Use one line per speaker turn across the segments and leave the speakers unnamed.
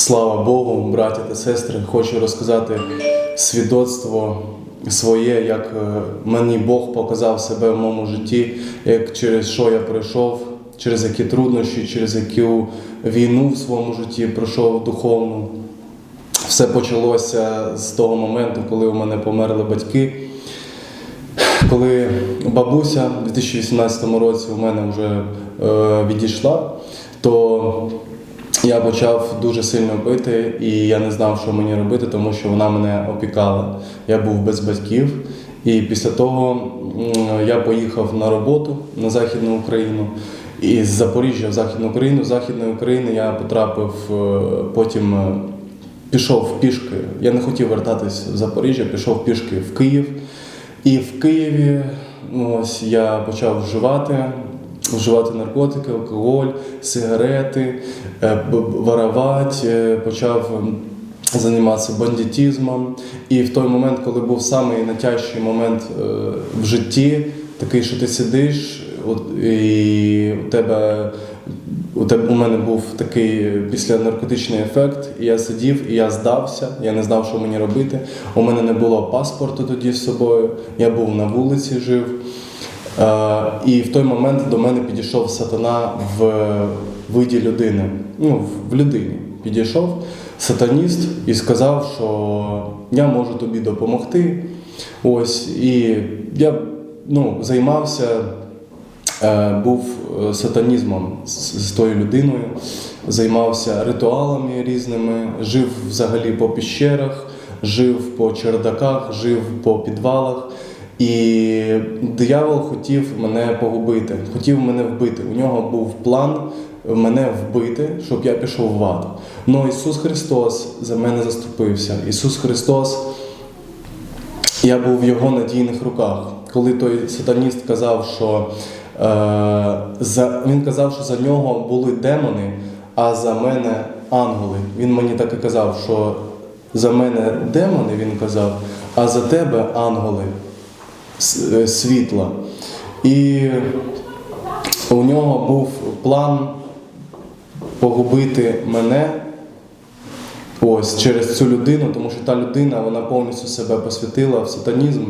Слава Богу, браті та сестри, хочу розказати свідоцтво своє, як е, мені Бог показав себе в моєму житті, як через що я пройшов, через які труднощі, через яку війну в своєму житті пройшов духовну. Все почалося з того моменту, коли у мене померли батьки. Коли бабуся у 2018 році у мене вже е, відійшла, то я почав дуже сильно пити, і я не знав, що мені робити, тому що вона мене опікала. Я був без батьків. І після того я поїхав на роботу на Західну Україну. І з Запоріжжя в Західну Україну, з Західної України я потрапив е, потім. е, Пішов пішки. Я не хотів вертатись в Запоріжжя, пішов пішки в Київ. І в Києві ось я почав вживати, вживати наркотики, алкоголь, сигарети, е, воровати, е, почав ем, займатися бандитизмом. І в той момент, коли був самий найтяжчий момент е, в житті, такий, що ти сидиш, і у тебе у тебе у мене був такий післянаркотичний ефект, і я сидів, і я здався, я не знав, що мені робити. У мене не було паспорту тоді з собою, я був на вулиці, жив. Е, і в той момент до мене підійшов сатана в виді людини. Ну, в людині підійшов сатаніст і сказав, що я можу тобі допомогти. Ось, і я ну, займався е, був е, сатанізмом з, тою людиною, займався ритуалами різними, жив взагалі по піщерах, жив по чердаках, жив по підвалах. І диявол хотів мене погубити, хотів мене вбити. У нього був план мене вбити, щоб я пішов в ад. Но Ісус Христос за мене заступився. Ісус Христос я був в його надійних руках. Коли той сатаніст казав, що е, за, він казав, що за нього були демони, а за мене ангели. Він мені так і казав, що за мене демони, він казав, а за тебе ангели світла. І у нього був план погубити мене Ось через цю людину, тому що та людина вона повністю себе посвятила в сатанізм,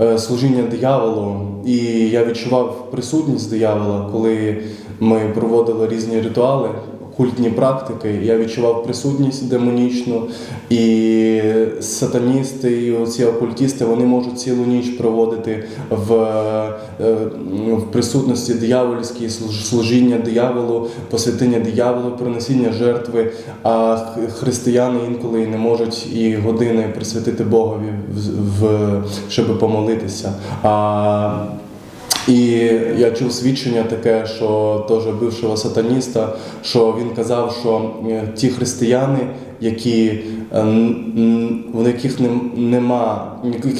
е, служіння дияволу. І я відчував присутність диявола, коли ми проводили різні ритуали, культні практики. Я відчував присутність демонічну, і сатаністи, і ці окультісти вони можуть цілу ніч проводити в, е, в присутності диявольській, служ- служіння дияволу, посвятиння дияволу, принесіння жертви. А християни інколи не можуть і години присвятити Богові, в, щоб помолитися. А і я чув свідчення таке, що теж бившого сатаніста, що він казав, що е, ті християни, які е, в яких нем- нема,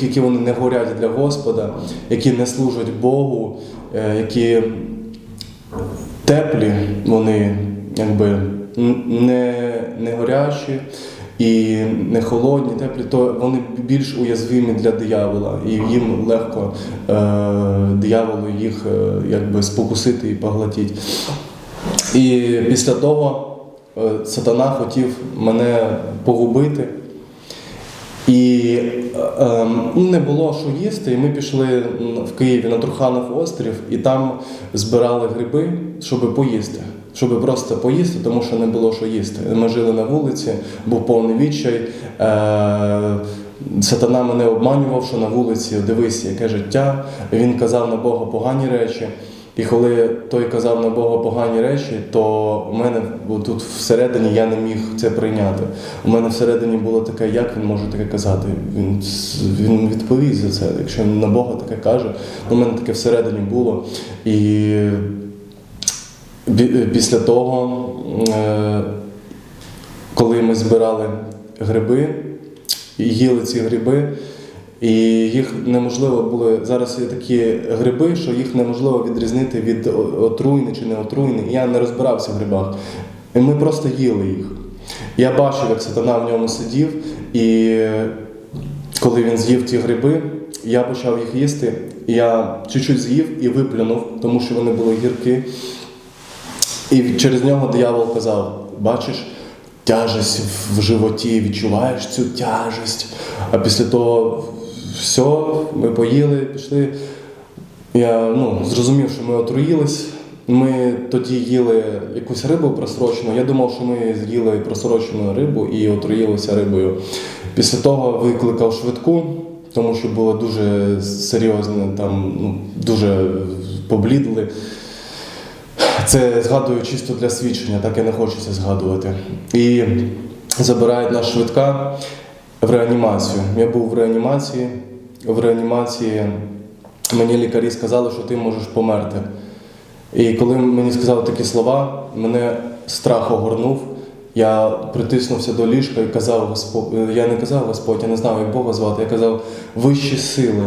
які вони не горять для Господа, які не служать Богу, е, які теплі, вони якби не, не горячі і не холодні, теплі, то вони більш уязвимі для диявола, і їм легко е, дияволу їх е, якби спокусити і поглотити. І після того е, сатана хотів мене погубити. І е, е, не було що їсти, і ми пішли в Києві на Труханов острів і там збирали гриби, щоб поїсти. Щоб просто поїсти, тому що не було що їсти. Ми жили на вулиці, був повний відчай. Е, сатана мене обманював, що на вулиці дивись, яке життя. Він казав на Бога погані речі. І коли той казав на Бога погані речі, то у мене тут всередині я не міг це прийняти. У мене всередині було таке, як він може таке казати. Він, він відповість за це. Якщо на Бога таке каже, у мене таке всередині було. І після того, е, коли ми збирали гриби їли ці гриби, і їх неможливо було. Зараз є такі гриби, що їх неможливо відрізнити від о- чи не отруйний. Я не розбирався в грибах. Ми просто їли їх. Я бачив, як сатана в ньому сидів, і коли він з'їв ті гриби, я почав їх їсти. Я чуть-чуть з'їв і виплюнув, тому що вони були гіркі. І через нього диявол казав: бачиш, тяжесть в животі, відчуваєш цю тяжесть. А після того все, ми поїли, пішли. Я ну, зрозумів, що ми отруїлись. Ми тоді їли якусь рибу просрочену. Я думав, що ми з'їли просрочену рибу і отруїлися рибою. Після того викликав швидку, тому що було дуже серйозне, там ну, дуже поблідли. Це згадую чисто для свідчення, так і не хочеться згадувати. І забирають нас швидка в реанімацію. Я був в реанімації. В реанімації мені лікарі сказали, що ти можеш померти. І коли мені сказали такі слова, мене страх огорнув. Я притиснувся до ліжка і казав Господь, я не казав Господь, я не знав, як Бога звати. Я казав вищі сили.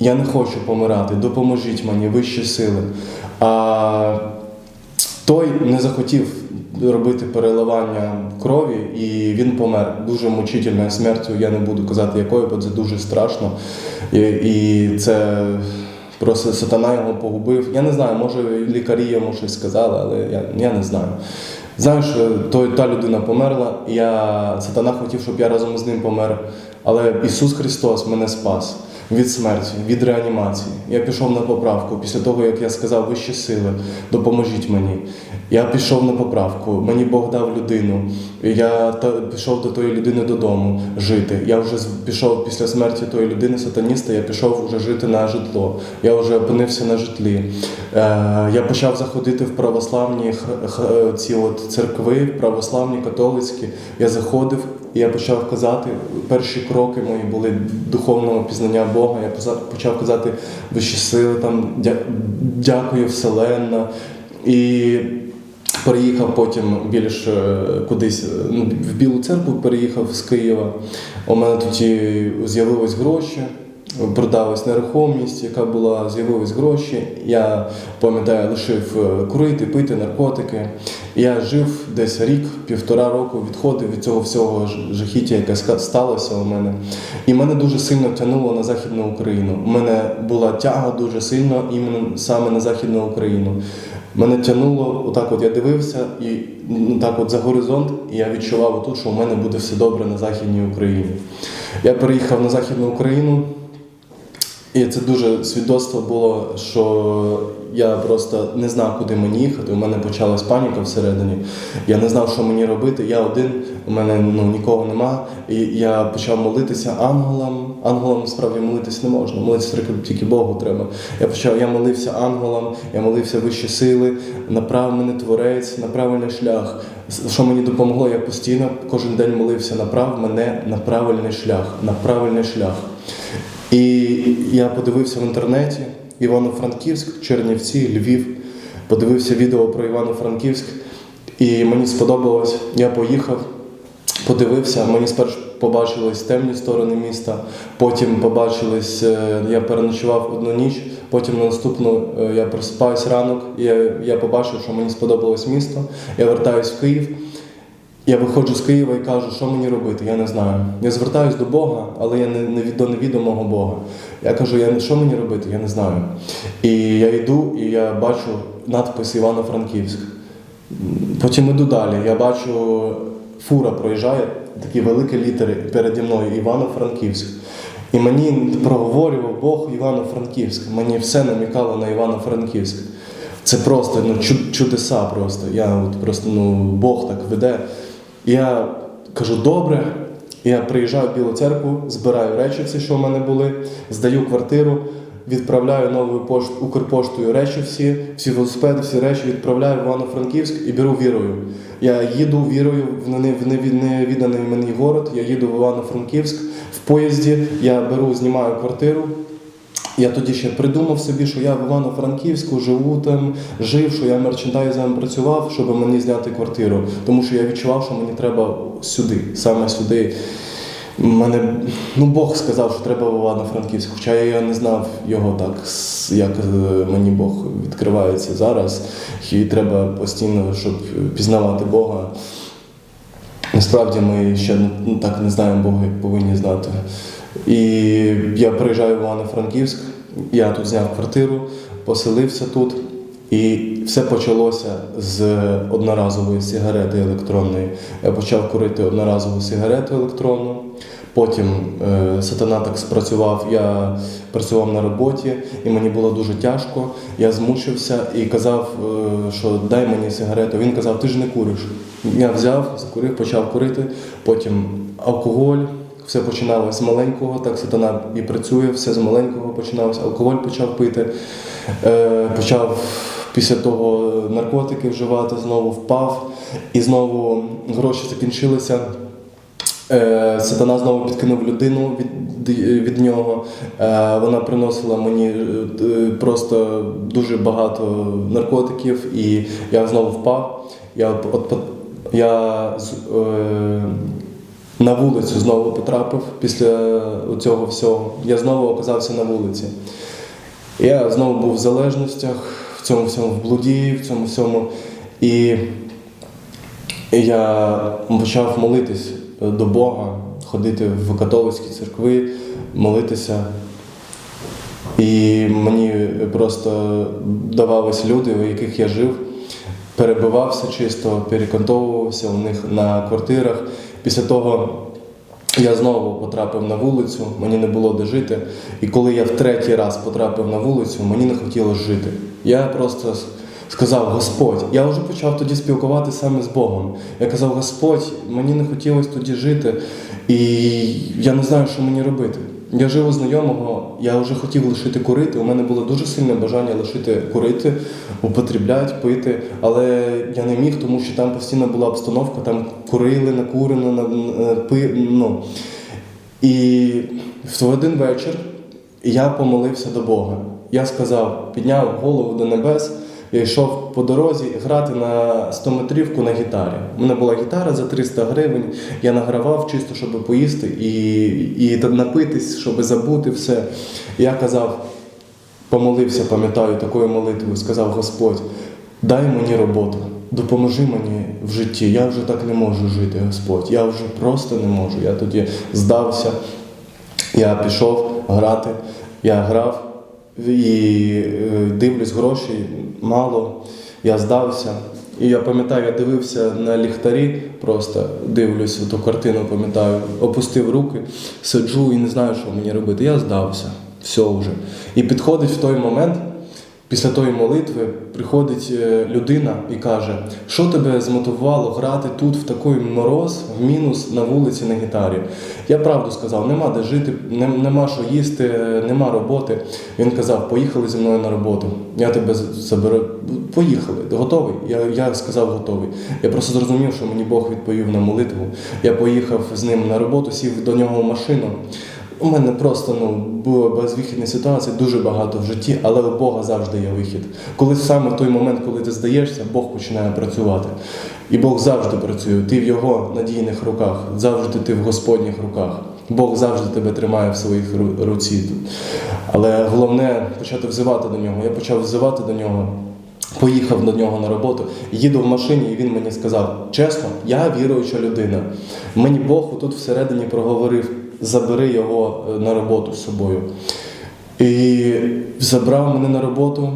Я не хочу помирати, допоможіть мені, вищі сили. А той не захотів робити переливання крові, і він помер дуже мучительною смертю. Я не буду казати якою, бо це дуже страшно. І, і це просто сатана його погубив. Я не знаю, може лікарі йому щось сказали, але я, я не знаю. Що той, та людина померла, я, сатана хотів, щоб я разом з ним помер. Але Ісус Христос мене спас від смерті, від реанімації. Я пішов на поправку після того, як я сказав вищі сили, допоможіть мені. Я пішов на поправку, мені Бог дав людину. Я та, пішов до тої людини додому жити. Я вже пішов після смерті тої людини, сатаніста, я пішов вже жити на житло. Я вже опинився на житлі. Е, я почав заходити в православні ці от церкви, православні, католицькі. Я заходив і я почав казати, перші кроки мої були духовного пізнання Бога. Я почав казати вищі сили, там дякую, Вселенна. І переїхав потім більш е, кудись е, ну, в Білу церкву переїхав з Києва. У мене тоді з'явились гроші, продалась нерухомість, яка була, з'явились гроші. Я пам'ятаю, лишив е, курити, пити, наркотики. Я жив десь рік, півтора року, відходив від цього всього жахіття, яке сталося у мене. І мене дуже сильно тягнуло на Західну Україну. У мене була тяга дуже сильно іменно саме на Західну Україну. Мене тягнуло, отак от я дивився і ну, так от за горизонт, і я відчував отут, що у мене буде все добре на Західній Україні. Я переїхав на Західну Україну, і це дуже свідоцтво було, що я просто не знав, куди мені їхати. У мене почалась паніка всередині. Я не знав, що мені робити. Я один, у мене ну, нікого нема. І я почав молитися ангелам. Ангелам справді молитися не можна. Молитися тільки Богу треба. Я почав, я молився ангелам, я молився вищі сили, направ мене творець на правильний шлях. Що мені допомогло, я постійно кожен день молився, направ мене на правильний шлях, на правильний шлях. І я подивився в інтернеті Івано-Франківськ, Чернівці, Львів. Подивився відео про Івано-Франківськ, і мені сподобалось. Я поїхав, подивився. Мені спершу побачились темні сторони міста, потім побачились, е, я переночував одну ніч, потім на наступну е, я просипаюсь ранок, і я, побачив, що мені сподобалось місто. Я вертаюсь в Київ. Я виходжу з Києва і кажу, що мені робити, я не знаю. Я звертаюсь до Бога, але я не, не до невідомого Бога. Я кажу, я, що мені робити, я не знаю. І я йду і я бачу надпис Івано-Франківськ. Потім іду далі. Я бачу, фура проїжджає, такі великі літери переді мною Івано-Франківськ. І мені проговорював Бог Івано-Франківськ. Мені все намікало на Івано-Франківськ. Це просто ну, чудеса просто. Я от просто ну, Бог так веде. Я кажу, добре. Я приїжджаю в Білу церкву, збираю речі, всі, що в мене були, здаю квартиру, відправляю новою пошт, Укрпоштою речі всі, всі велосипеди, всі речі відправляю в Івано-Франківськ і беру вірою. Я їду вірою в не- в неві- мені город, я їду в Івано-Франківськ в поїзді, я беру, знімаю квартиру. Я тоді ще придумав собі, що я в Івано-Франківську живу там, жив, що я мерчендайзером працював, щоб мені зняти квартиру. Тому що я відчував, що мені треба сюди, саме сюди. Мене, ну Бог сказав, що треба в Івано-Франківськ, хоча я не знав його так, як е, мені Бог відкривається зараз. І треба постійно, щоб пізнавати Бога. Насправді ми ще ну, так не знаємо Бога, повинні знати. І я приїжджаю в Івано-Франківськ, я тут зняв квартиру, поселився тут. І все почалося з одноразової сигарети електронної. Я почав курити одноразову сигарету електронну. Потім е, сатана так спрацював, я працював на роботі, і мені було дуже тяжко. Я змучився і казав, е, що дай мені сигарету. Він казав, ти ж не куриш. Я взяв, закурив, почав курити. Потім алкоголь, все починалося з маленького, так сатана і працює, все з маленького починалося. Алкоголь почав пити, е, почав після того наркотики вживати, знову впав, і знову гроші закінчилися. Е, Сатана знову підкинув людину від, від нього. Е, Вона приносила мені просто дуже багато наркотиків, і я знову впав. Я, от, я е, на вулицю знову потрапив після цього всього. Я знову оказався на вулиці. Я знову був в залежностях, в цьому всьому в блуді, в цьому всьому. І я почав молитись до Бога, ходити в католицькі церкви, молитися. І мені просто давались люди, у яких я жив, перебивався чисто, перекантовувався у них на квартирах. Після того я знову потрапив на вулицю, мені не було де жити. І коли я в третій раз потрапив на вулицю, мені не хотілося жити. Я просто сказав Господь, я вже почав тоді спілкуватися саме з Богом. Я казав, Господь, мені не хотілося тоді жити, і я не знаю, що мені робити. Я жив у знайомого, я вже хотів лишити курити. У мене було дуже сильне бажання лишити курити, употрібляти, пити, але я не міг, тому що там постійно була обстановка, там курили, накурено, на, на- пи, ну. І в один вечір я помолився до Бога. Я сказав, підняв голову до небес, я йшов по дорозі грати на 100-метрівку на гітарі. У мене була гітара за 300 гривень, я награвав чисто, щоб поїсти і, і напитись, щоб забути все. Я казав, помолився, пам'ятаю, такою молитвою, сказав Господь, дай мені роботу, допоможи мені в житті. Я вже так не можу жити, Господь. Я вже просто не можу. Я тоді здався. Я пішов грати, я грав і е, дивлюсь гроші мало. Я здався. І я пам'ятаю, я дивився на ліхтарі, просто дивлюсь ту картину, пам'ятаю, опустив руки, сиджу і не знаю, що мені робити. Я здався, все вже. І підходить в той момент, після тої молитви, приходить е, людина і каже, що тебе змотивувало грати тут в такий мороз, в мінус на вулиці на гітарі. Я правду сказав, нема де жити, нема що їсти, нема роботи. Він казав, поїхали зі мною на роботу. Я тебе заберу. Поїхали. Готовий? Я, я сказав готовий. Я просто зрозумів, що мені Бог відповів на молитву. Я поїхав з ним на роботу, сів до нього в машину. У мене просто ну, була безвихідна ситуація, дуже багато в житті, але у Бога завжди є вихід. Коли саме в той момент, коли ти здаєшся, Бог починає працювати. І Бог завжди працює. Ти в його надійних руках, завжди ти в Господніх руках. Бог завжди тебе тримає в своїх руці. Але головне почати взивати до нього. Я почав взивати до нього. Поїхав до нього на роботу, їду в машині, і він мені сказав: чесно, я віруюча людина. Мені Бог тут всередині проговорив: забери його е, на роботу з собою. І забрав мене на роботу,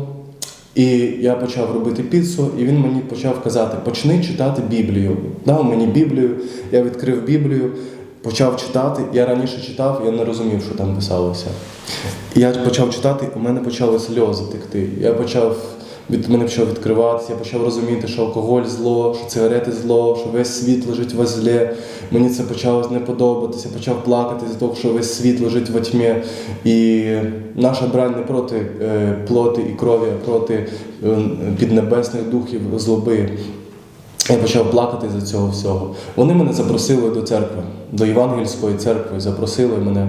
і я почав робити піцу, і він мені почав казати: почни читати Біблію. Дав мені Біблію, я відкрив Біблію, почав читати. Я раніше читав, я не розумів, що там писалося. Я почав читати, у мене почали сльози текти. Я почав від мене почав відкриватися, я почав розуміти, що алкоголь зло, що цигарети зло, що весь світ лежить во злі. Мені це почало не подобатися, почав плакати з того, що весь світ лежить во тьмі. І наша брань не проти е, плоти і крові, а проти е, піднебесних духів злоби. Я почав плакати за цього всього. Вони мене запросили до церкви, до Євангельської церкви, запросили мене.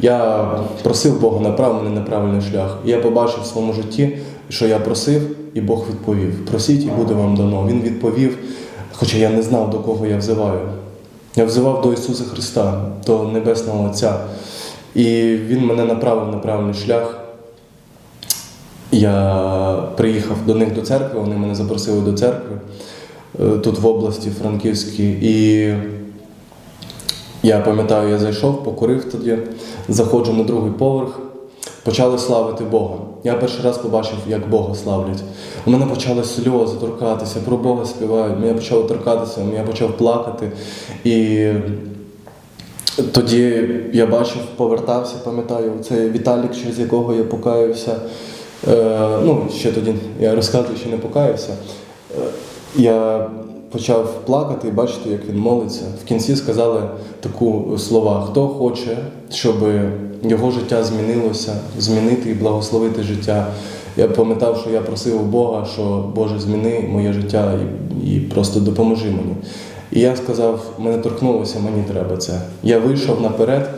Я просив Бога направ мене на правильний шлях. І я побачив в своєму житті, що я просив, і Бог відповів: просіть, і буде вам дано. Він відповів, хоча я не знав, до кого я взиваю. Я взивав до Ісуса Христа, до Небесного Отця. І Він мене направив на правильний шлях. Я приїхав до них до церкви, вони мене запросили до церкви е, тут в області Франківській. І я пам'ятаю, я зайшов, покурив тоді, заходжу на другий поверх. почали славити Бога. Я перший раз побачив, як Бога славлять. У мене почали сльози торкатися, про Бога співають. Мене почало торкатися, я почав плакати. І тоді я бачив, повертався, пам'ятаю, це Віталік, через якого я покаявся. Е, ну, ще тоді я розказую, що не покаявся. Е, я почав плакати і бачити, як він молиться. В кінці сказали таку слова: хто хоче, щоб його життя змінилося, змінити і благословити життя. Я пам'ятав, що я просив у Бога, що Боже, зміни моє життя і, і просто допоможи мені. І я сказав, мене торкнулося, мені треба це. Я вийшов наперед,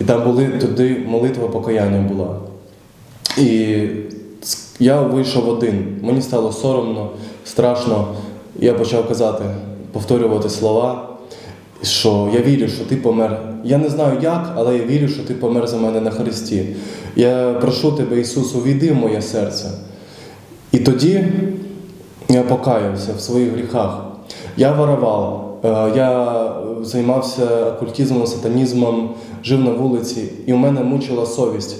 і там були туди молитва покаяння була. І я вийшов один. Мені стало соромно, страшно. Я почав казати, повторювати слова, що я вірю, що ти помер. Я не знаю як, але я вірю, що ти помер за мене на Христі. Я прошу тебе, Ісус, увійди в моє серце. І тоді я покаявся в своїх гріхах. Я воровав, е, я займався окультизмом, сатанізмом, жив на вулиці, і в мене мучила совість.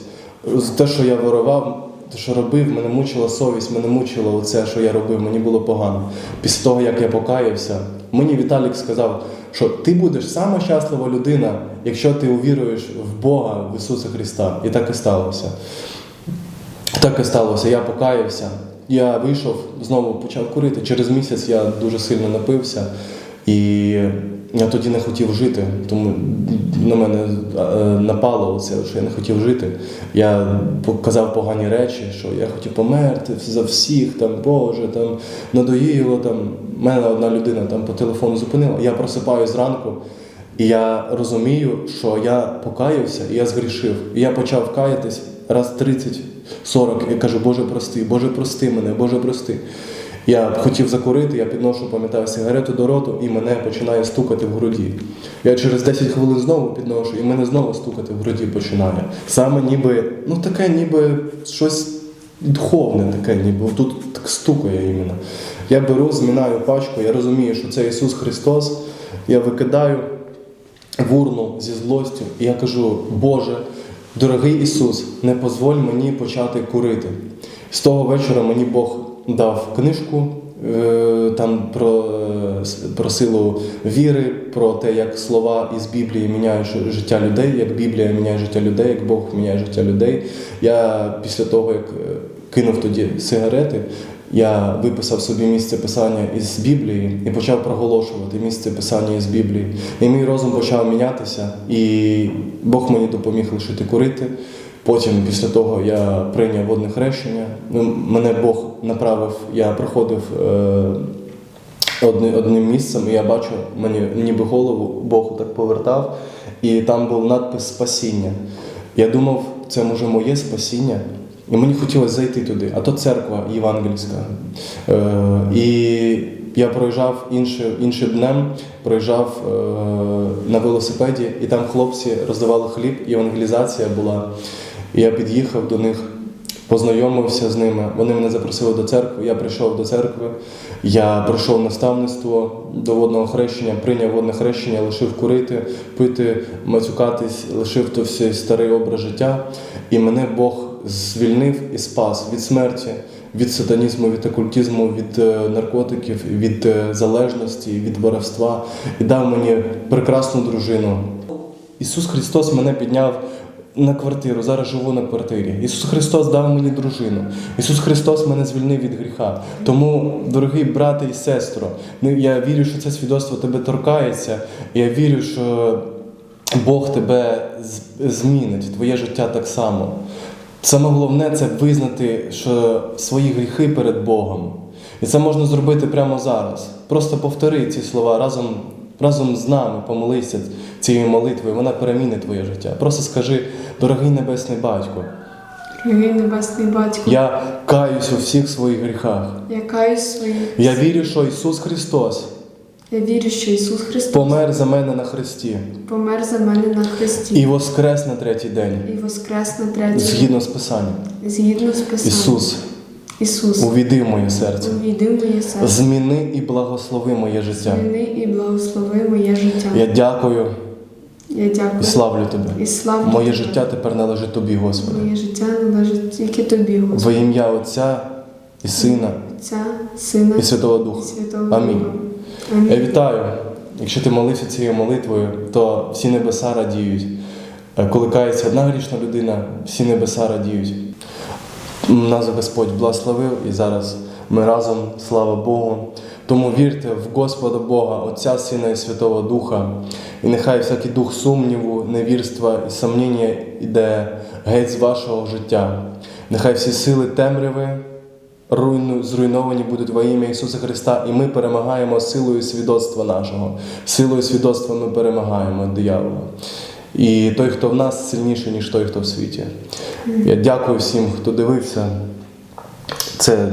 Те, що я ворував, те, що робив, мене мучила совість, мене мучило оце, що я робив, мені було погано. Після того, як я покаявся, мені Віталік сказав, що ти будеш сама щаслива людина, якщо ти увіруєш в Бога, в Ісуса Христа. І так і сталося. Так і сталося. Я покаявся. Я вийшов, знову почав курити. Через місяць я дуже сильно напився, і я тоді не хотів жити, тому на мене е, напало це, що я не хотів жити. Я казав погані речі, що я хотів померти за всіх, там, Боже, там надоїло. Там. Мене одна людина там по телефону зупинила. Я просипаю зранку, і я розумію, що я покаявся і я згрішив. І я почав каятись раз 30 40 і кажу, Боже, прости, Боже, прости мене, Боже, прости. Я хотів закурити, я підношу, пам'ятаю, сигарету до роту, і мене починає стукати в груді. Я через 10 хвилин знову підношу, і мене знову стукати в груді починає. Саме ніби, ну таке ніби щось духовне, таке, ніби тут так стукає іменно. Я беру, змінаю пачку, я розумію, що це Ісус Христос. Я викидаю в урну зі злостю, і я кажу, Боже. Дорогий Ісус, не дозволь мені почати курити. З того вечора мені Бог дав книжку е, там про, е, про силу віри, про те, як слова із Біблії міняють життя людей, як Біблія міняє життя людей, як Бог міняє життя людей. Я після того, як е, кинув тоді сигарети, я виписав собі місце писання із Біблії і почав проголошувати місце писання із Біблії. І мій розум почав мінятися, і Бог мені допоміг лишити курити. Потім, після того, я прийняв водне хрещення. Ну, Мене Бог направив, я проходив е, одни, одним місцем, і я бачу, мені ніби голову Бог так повертав, і там був надпис Спасіння. Я думав, це може моє спасіння. І мені хотілося зайти туди, а то церква євангельська. Е, і я проїжджав іншим, іншим днем, проїжджав е, на велосипеді, і там хлопці роздавали хліб, євангелізація була. Я під'їхав до них, познайомився з ними. Вони мене запросили до церкви. Я прийшов до церкви, я пройшов наставництво до водного хрещення, прийняв водне хрещення, лишив курити, пити, мацюкатись, лишив то всій старий образ життя. І мене Бог звільнив і спас від смерті, від сатанізму, від окультизму, від е, наркотиків, від е, залежності, від воровства і дав мені прекрасну дружину. Ісус Христос мене підняв. На квартиру, зараз живу на квартирі. Ісус Христос дав мені дружину. Ісус Христос мене звільнив від гріха. Тому, дорогі брати і сестро, я вірю, що це свідоцтво тебе торкається. Я вірю, що Бог тебе змінить, твоє життя так само. Саме головне це визнати, що свої гріхи перед Богом. І це можна зробити прямо зараз. Просто повтори ці слова разом, разом з нами, помолися цією молитвою, вона перемінить твоє життя. Просто скажи, дорогий Небесний Батько,
Дорогий Небесний Батько,
я каюсь у всіх своїх гріхах.
я каюсь своїх.
Я вірю, що Ісус Христос
Я вірю, що Ісус Христос
помер за мене на Христі
помер за мене на Христі
і воскрес на третій день,
і воскрес на третій
згідно з Писанням.
день. згідно з Писанням.
Ісус,
Ісус,
увійди в моє серце.
увійди в моє серце,
Зміни і благослови моє життя.
зміни і благослови моє життя.
Я дякую
Я дякую.
і славлю тебе.
І славлю
Моє
тебе.
життя тепер належить тобі, Господи.
Моє життя належить тільки тобі,
Во ім'я Отця і Сина
Отця, Сина
і Святого Духа.
Святого
Амінь.
Духа.
Я вітаю. Якщо ти молився цією молитвою, то всі небеса радіють. Е, Коли кається одна грішна людина, всі небеса радіють. Нас Господь благословив і зараз ми разом, слава Богу. Тому вірте в Господа Бога, Отця, Сина і Святого Духа. І нехай всякий дух сумніву, невірства і сомніння йде геть з вашого життя. Нехай всі сили темряви руйну, зруйновані будуть во ім'я Ісуса Христа, і ми перемагаємо силою свідоцтва нашого. Силою свідоцтва ми перемагаємо диявола. І той, хто в нас, сильніший, ніж той, хто в світі. Я дякую всім, хто дивився. Це,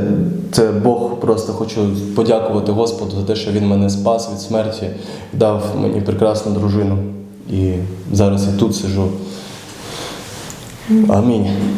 це Бог просто хочу подякувати Господу за те, що Він мене спас від смерті, дав мені прекрасну дружину. І зараз я тут сижу. Амінь.